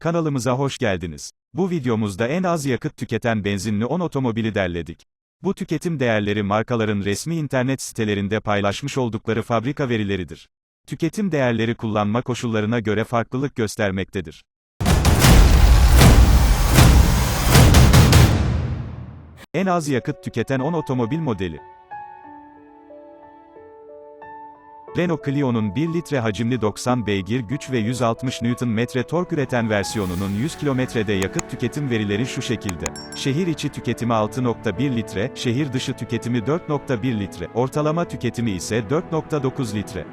Kanalımıza hoş geldiniz. Bu videomuzda en az yakıt tüketen benzinli 10 otomobili derledik. Bu tüketim değerleri markaların resmi internet sitelerinde paylaşmış oldukları fabrika verileridir. Tüketim değerleri kullanma koşullarına göre farklılık göstermektedir. En az yakıt tüketen 10 otomobil modeli. Renault Clio'nun 1 litre hacimli 90 beygir güç ve 160 Nm tork üreten versiyonunun 100 kilometrede yakıt tüketim verileri şu şekilde. Şehir içi tüketimi 6.1 litre, şehir dışı tüketimi 4.1 litre, ortalama tüketimi ise 4.9 litre.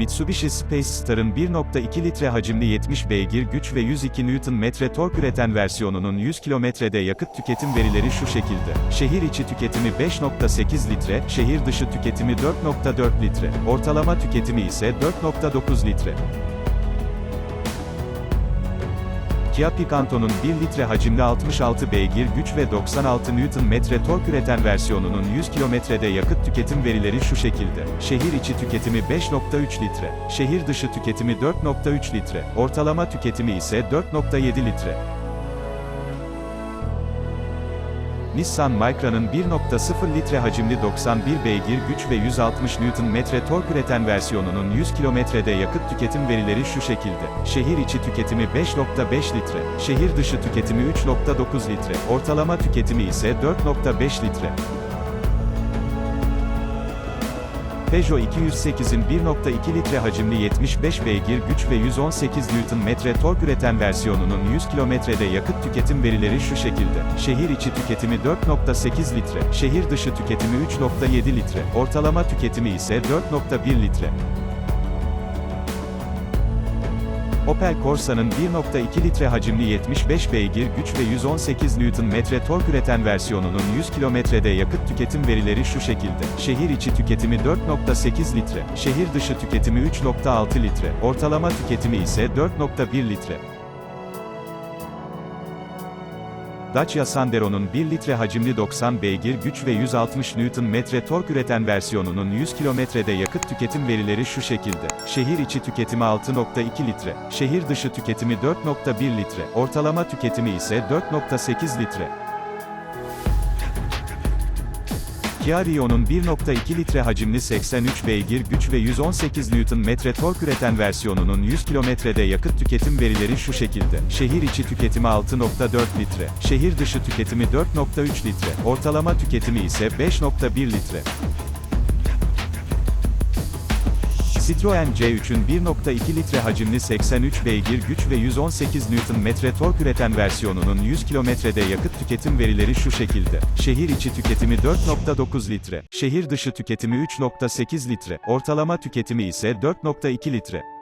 Mitsubishi Space Star'ın 1.2 litre hacimli 70 beygir güç ve 102 Nm tork üreten versiyonunun 100 kilometrede yakıt tüketim verileri şu şekilde. Şehir içi tüketimi 5.8 litre, şehir dışı tüketimi 4.4 litre, ortalama tüketimi ise 4.9 litre. Kia Picanto'nun 1 litre hacimli 66 beygir güç ve 96 Nm tork üreten versiyonunun 100 kilometrede yakıt tüketim verileri şu şekilde. Şehir içi tüketimi 5.3 litre, şehir dışı tüketimi 4.3 litre, ortalama tüketimi ise 4.7 litre. Nissan Micra'nın 1.0 litre hacimli 91 beygir güç ve 160 Nm tork üreten versiyonunun 100 kilometrede yakıt tüketim verileri şu şekilde. Şehir içi tüketimi 5.5 litre, şehir dışı tüketimi 3.9 litre, ortalama tüketimi ise 4.5 litre. Peugeot 208'in 1.2 litre hacimli 75 beygir güç ve 118 Nm tork üreten versiyonunun 100 kilometrede yakıt tüketim verileri şu şekilde. Şehir içi tüketimi 4.8 litre, şehir dışı tüketimi 3.7 litre, ortalama tüketimi ise 4.1 litre. Opel Corsa'nın 1.2 litre hacimli 75 beygir güç ve 118 Nm tork üreten versiyonunun 100 kilometrede yakıt tüketim verileri şu şekilde. Şehir içi tüketimi 4.8 litre, şehir dışı tüketimi 3.6 litre, ortalama tüketimi ise 4.1 litre. Dacia Sandero'nun 1 litre hacimli 90 beygir güç ve 160 Nm tork üreten versiyonunun 100 kilometrede yakıt tüketim verileri şu şekilde. Şehir içi tüketimi 6.2 litre, şehir dışı tüketimi 4.1 litre, ortalama tüketimi ise 4.8 litre. Kia Rio'nun 1.2 litre hacimli 83 beygir güç ve 118 Nm tork üreten versiyonunun 100 kilometrede yakıt tüketim verileri şu şekilde. Şehir içi tüketimi 6.4 litre, şehir dışı tüketimi 4.3 litre, ortalama tüketimi ise 5.1 litre. Citroen C3'ün 1.2 litre hacimli 83 beygir güç ve 118 Nm tork üreten versiyonunun 100 kilometrede yakıt tüketim verileri şu şekilde. Şehir içi tüketimi 4.9 litre, şehir dışı tüketimi 3.8 litre, ortalama tüketimi ise 4.2 litre.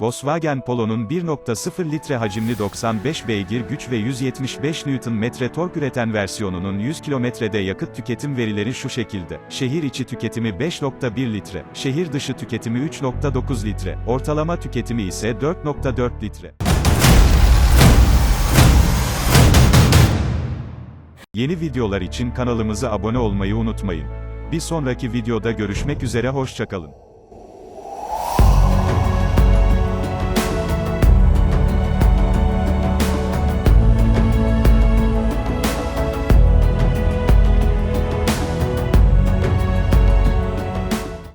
Volkswagen Polo'nun 1.0 litre hacimli 95 beygir güç ve 175 Nm tork üreten versiyonunun 100 kilometrede yakıt tüketim verileri şu şekilde. Şehir içi tüketimi 5.1 litre, şehir dışı tüketimi 3.9 litre, ortalama tüketimi ise 4.4 litre. Yeni videolar için kanalımıza abone olmayı unutmayın. Bir sonraki videoda görüşmek üzere hoşçakalın.